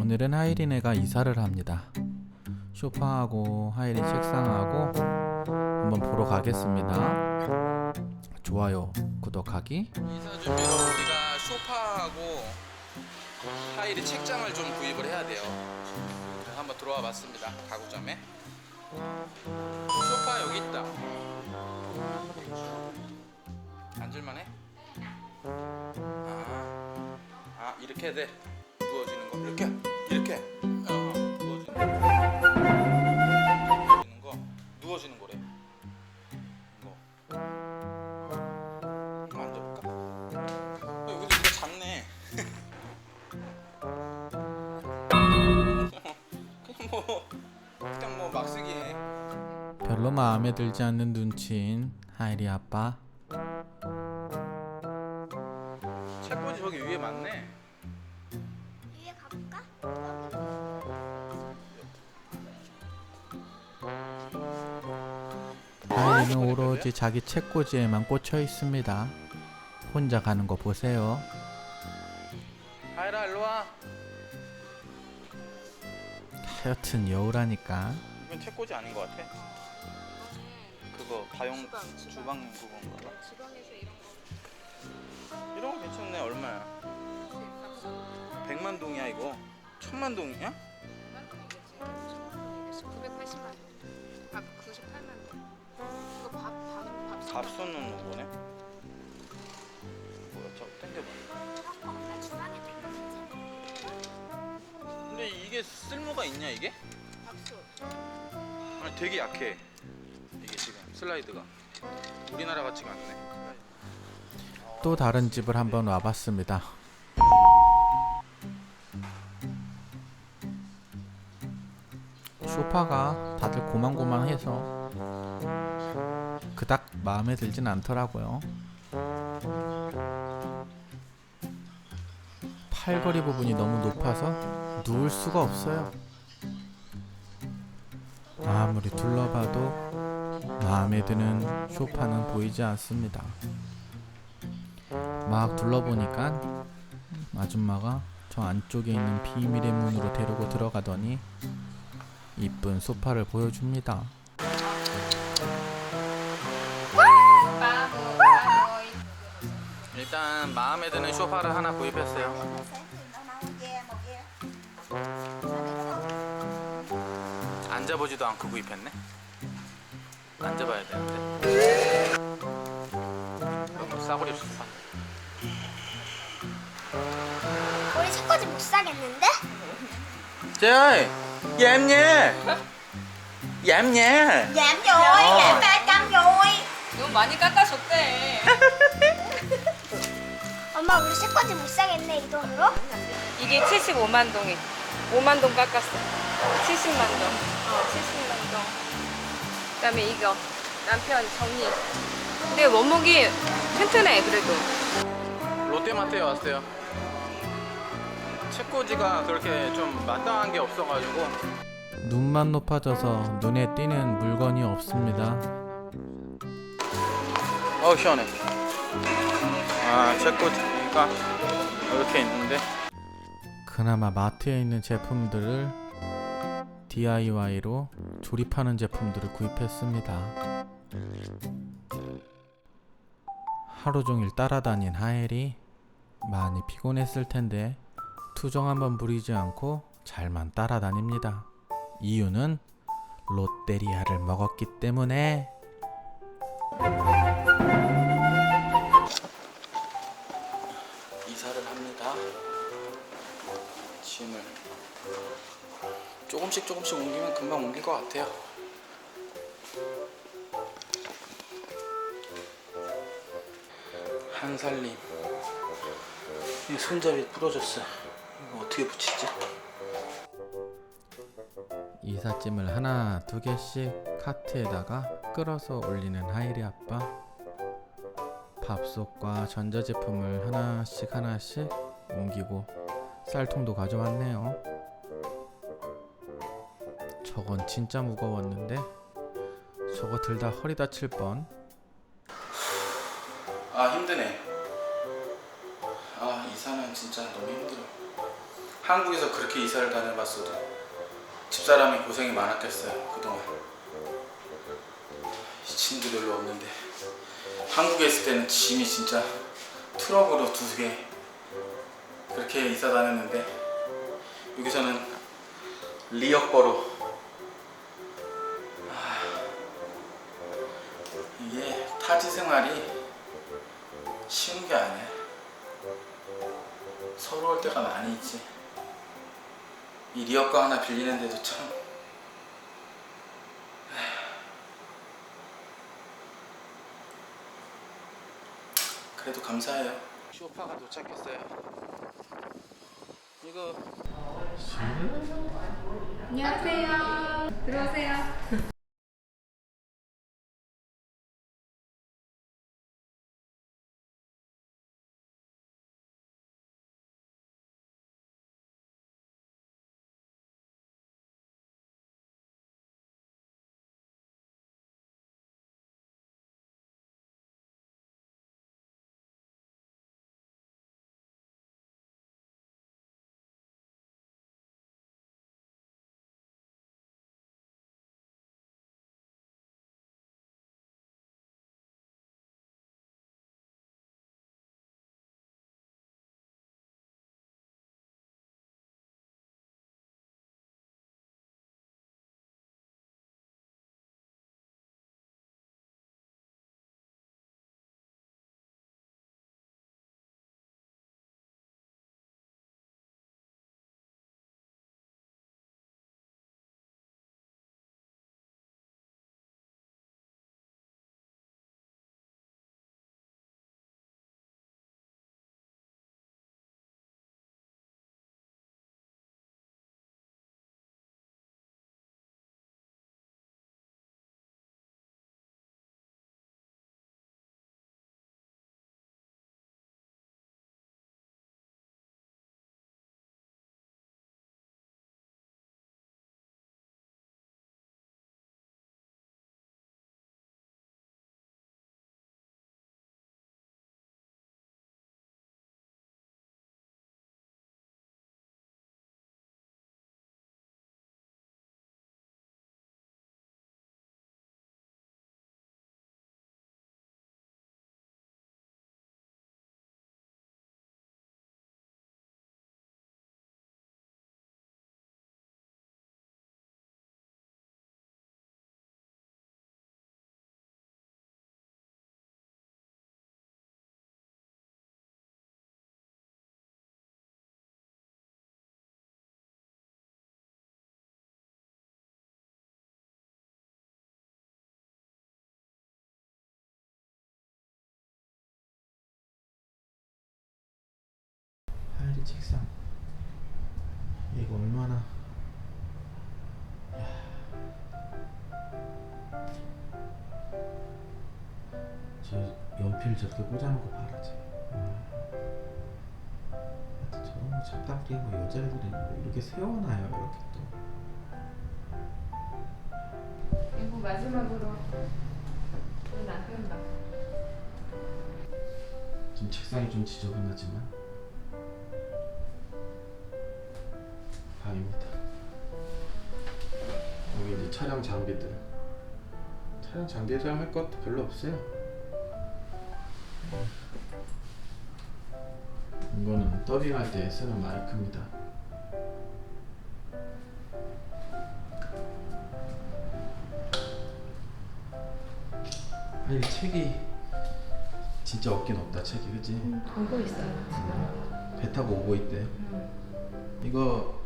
오늘은 하이린애가 이사를 합니다. 쇼파하고 하이린 책상하고 한번 보러 가겠습니다. 좋아요, 구독하기. 이사 준비로 우리가 소파하고 하이리 책장을 좀 구입을 해야 돼요. 한번 들어와 봤습니다. 가구점에. 소파 여기 있다. 앉을만해? 아, 아 이렇게 돼. 마음에 들지 않는 눈치인 하이리 아빠. 책꽂이 저기 위에 많네. 위에 가볼까? 하이리는 오로지 자기 책꽂이에만 꽂혀 있습니다. 혼자 가는 거 보세요. 하이라 일로 와. 하여튼 여우라니까. 이건 책꽂이 아닌 것 같아. 그거 가용 주방, 주방. 주방 그건가 봐. 주방에서 이런 거 이런 거 괜찮네. 얼마야? 100만 동이야 이거. 천만 동이야? 980만 원. 밥 98만 원. 이거 밥, 밥, 밥. 밥 쏘는 거네. 뭐야? 저 있는 근데 이게 쓸모가 있냐 이게? 밥솥. 아니 되게 약해. 슬라이드가 우리나라 같지가 않네. 또 다른 집을 한번 와봤습니다. 소파가 다들 고만고만해서 그닥 마음에 들진 않더라고요. 팔걸이 부분이 너무 높아서 누울 수가 없어요. 아무리 둘러봐도 마음에 드는 소파는 보이지 않습니다. 막 둘러보니까 아줌마가 저 안쪽에 있는 비밀의 문으로 데리고 들어가더니 이쁜 소파를 보여줍니다. 일단 마음에 드는 소파를 하나 구입했어요. 앉아보지도 않고 구입했네. 앉아봐야 되는데. 너무 싸구려 소파. 우리 책꽂이 못 사겠는데? 얌예 giảm rồi, Ờ. giảm 300 rồi. 너무 많이 깎아줬대. 엄마 우리 책꽂이 못 사겠네 이 돈으로? 이게 75만 동이. 5만 동 깎았어. 70만 동. 어, 70만 동. 그 다음에 이거 남편 정리. 근데 원목이 튼튼해 그래도. 롯데마트에 왔어요 책꽂이가 그렇게 좀 마땅한 게 없어가지고 눈만 높아져서 눈에 띄는 물건이 없습니다. 어우 시원해 아 책꽂이가 이렇게 있는데 그나마 마트에 있는 제품들을 DIY로 조립하는 제품들을 구입했습니다. 하루 종일 따라다닌 하엘이 많이 피곤했을 텐데 투정 한번 부리지 않고 잘만 따라다닙니다. 이유는 롯데리아를 먹었기 때문에 이사를 합니다 짐을 조금씩 조금씩 옮기면 금방 옮길 것 같아요. 한살림 이 손잡이 부러졌어 이거 어떻게 붙이지? 이삿짐을 하나 두 개씩 카트에다가 끌어서 올리는 하이리 아빠. 밥솥과 전자제품을 하나씩 하나씩 옮기고 쌀통도 가져왔네요 저건 진짜 무거웠는데? 저거 들다 허리 다칠 뻔. 아 힘드네. 아 이사는 진짜 너무 힘들어. 한국에서 그렇게 이사를 다녀봤어도 집사람이 고생이 많았겠어요 그동안. 짐도 별로 없는데. 한국에 있을 때는 짐이 진짜 트럭으로 두 개 그렇게 이사 다녔는데 여기서는 리어거로 타지 생활이 쉬운 게 아니야. 서러울 때가 많이 있지. 이 리어거 하나 빌리는데도 참. 그래도 감사해요. 쇼파가 도착했어요. 이거 안녕하세요. 들어오세요. 하이리 책상 이거 얼마나 야. 저 연필 저렇게 꽂아놓고 바라지 와. 하여튼 저런 거 잡다끼리 뭐 여자애들이 뭐 이렇게 세워놔요 이렇게 또 그리고 마지막으로 우리 남편 봐. 지금 책상이 좀 지저분하지만 촬영 장비들. 촬영 장비를 할 것도 별로 없어요. 이거는 더빙할 때 쓰는 마이크입니다. 아, 이 책이 진짜 없긴 없다 책이 그지? 보고 있어요 지금. 배 타고 오고 있대. 이거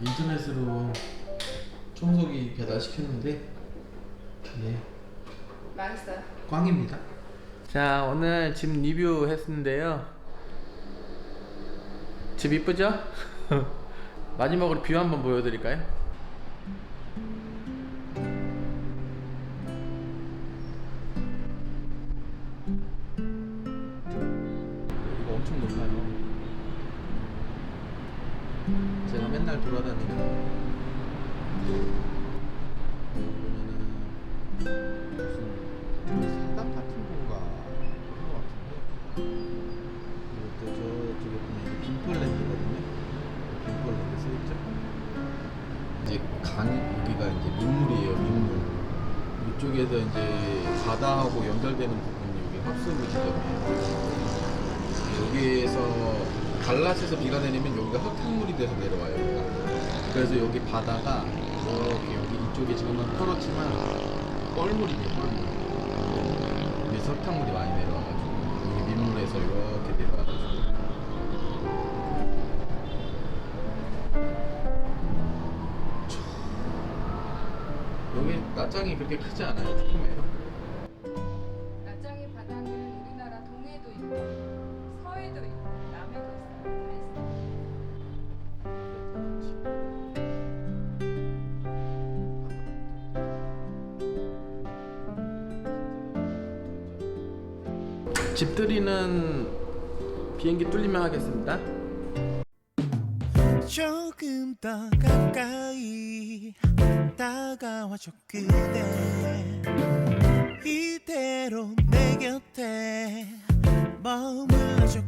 인터넷으로 청소기 배달 시켰는데 예 맛있어요. 꽝입니다. 자 오늘 집 리뷰했는데요. 집 이쁘죠? 마지막으로 뷰 한번 보여드릴까요? 무슨 사당 같은 건가? 그런 것 같은데. 이것도 저쪽에 보면 빈폴랜드거든요. 빈폴랜드 써있죠? 이제 강 여기가 이제 민물이에요 민물. 이쪽에서 이제 바다하고 연결되는 부분이 여기 합수부 지점이에요. 여기에서 갈라스에서 비가 내리면 여기가 흙탕물이 돼서 내려와요 그래서 여기 바다가 이렇게 여기 이쪽에 지금은 포렇지만 뻘물이 돼요 여기서 흙탕물이 많이 내려와가지고 여기 민물에서 이렇게 내려와가지고. 여기 낮장이 그렇게 크지 않아요 조금해요 집들이는 비행기 뚫리면 하겠습니다. 조금 더 가까이 다가와줘 그대 이대로 내 곁에 머물러줘